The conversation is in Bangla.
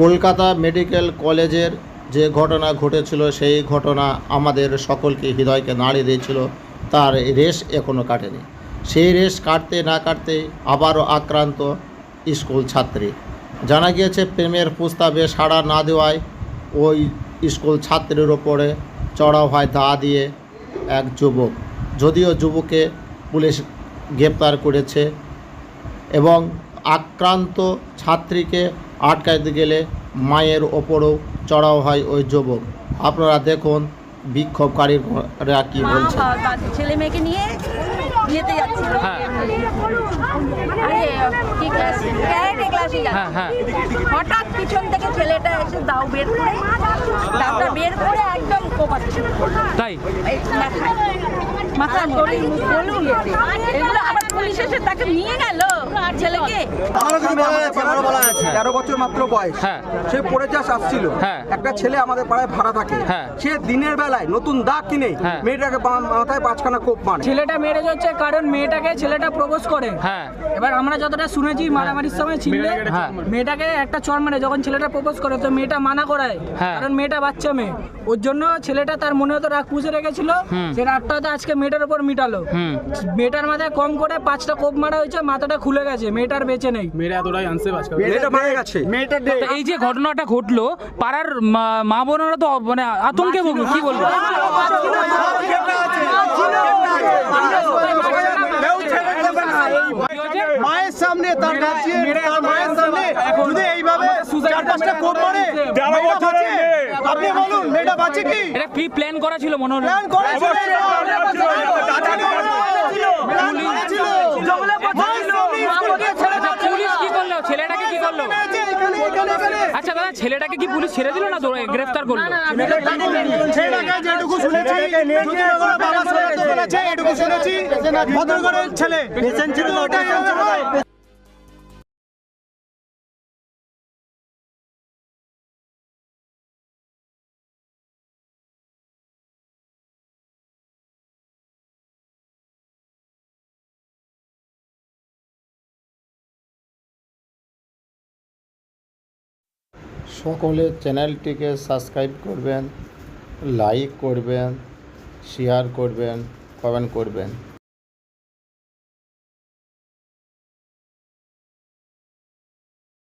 কলকাতা মেডিকেল কলেজের যে ঘটনা ঘটেছিল, সেই ঘটনা আমাদের সকলকে হৃদয়কে নাড়িয়ে দিয়েছিল। তার রেশ এখনও কাটেনি। সেই রেশ কাটতে না কাটতে আবারও আক্রান্ত স্কুল ছাত্রী। জানা গিয়েছে, প্রেমের প্রস্তাবে সাড়া না দেওয়ায় ওই স্কুল ছাত্রীর ওপরে চড়াও হয় দা দিয়ে এক যুবক। যদিও যুবককে পুলিশ গ্রেপ্তার করেছে এবং আক্রান্ত ছাত্রীকে আটকাতে গেলে মায়ের ওপরও চড়াও হয় ওই যুবক। আপনারা দেখুন বিক্ষোভকারীরা কি বলছে। ছেলে মেয়েকে নিয়ে ইয়েতে যাচ্ছিল। হ্যাঁ। আরে কি ক্লাস ক্যারেটে ক্লাসে হ্যাঁ হ্যাঁ। হঠাৎ পিছন থেকে ছেলেটা এসে দাও বের করে দাওটা বের করে একদম কোপাচ্ছে তাই? বলুন। এগুলো আবার পুলিশ এসে তাকে নিয়ে গেল? ছেলেকে? আমারও কিছু বলা যাচ্ছে আমারও বলা যাচ্ছে তেরো বছর মাত্র বয়স। হ্যাঁ। সে পড়ে চাষ আসছিল। হ্যাঁ। একটা ছেলে আমাদের পাড়ায় ভাড়া থাকে। হ্যাঁ। সে দিনের বেলায় নতুন দাগ কিনে হ্যাঁ। মেয়েটাকে বা- মাথায় পাঁচখানা কোপ মারে। ছেলেটা মেরেজ হচ্ছে কারণ মেয়েটাকে ছেলেটা প্রপোজ করে। হ্যাঁ। এবার আমরা যতটা শুনেছি মারামারির সময় ছিল হ্যাঁ। মেয়েটাকে একটা চড় মারে যখন ছেলেটা প্রপোজ করে তো মেয়েটা মানা করায়। হ্যাঁ। কারণ মেয়েটা বাচ্চা মেয়ে। ওর জন্য ছেলেটা তার মনে হতো রাগ পুষে রেখেছিল। সে রাগটা হয়তো আজকে মেয়েটার উপর মিটালো। হুম। মেয়েটার মাথায় কম করে পাঁচটা কোপ মারা হয়েছে মাথাটা খুলে গেছে মেয়েটার বেঁচে নেই। মেয়েটা মারা গেছে। তো এই যে ঘটনাটা ঘটলো পাড়ার মা- মা বোনেরা তো মানে আতঙ্কে ভুগলো কি বলব? মায়ের সামনে তার মায়ের সামনে যদি এইভাবে চার পাঁচটা কোপ মারে আপনি বলুন মেয়েটা বাঁচে কি? এটা প্রি প্ল্যান করা ছিল মনে হলো? প্ল্যান করেছিল প্ল্যান ছেলেটাকে কি পুলিশ ছেড়ে দিল না ধরে গ্রেফতার করল ছেলেটাকে যেটুকু শুনেছি ছেলে সকলে চ্যানেলটিকে সাবস্ক্রাইব করবেন লাইক করবেন শেয়ার করবেন কমেন্ট করবেন।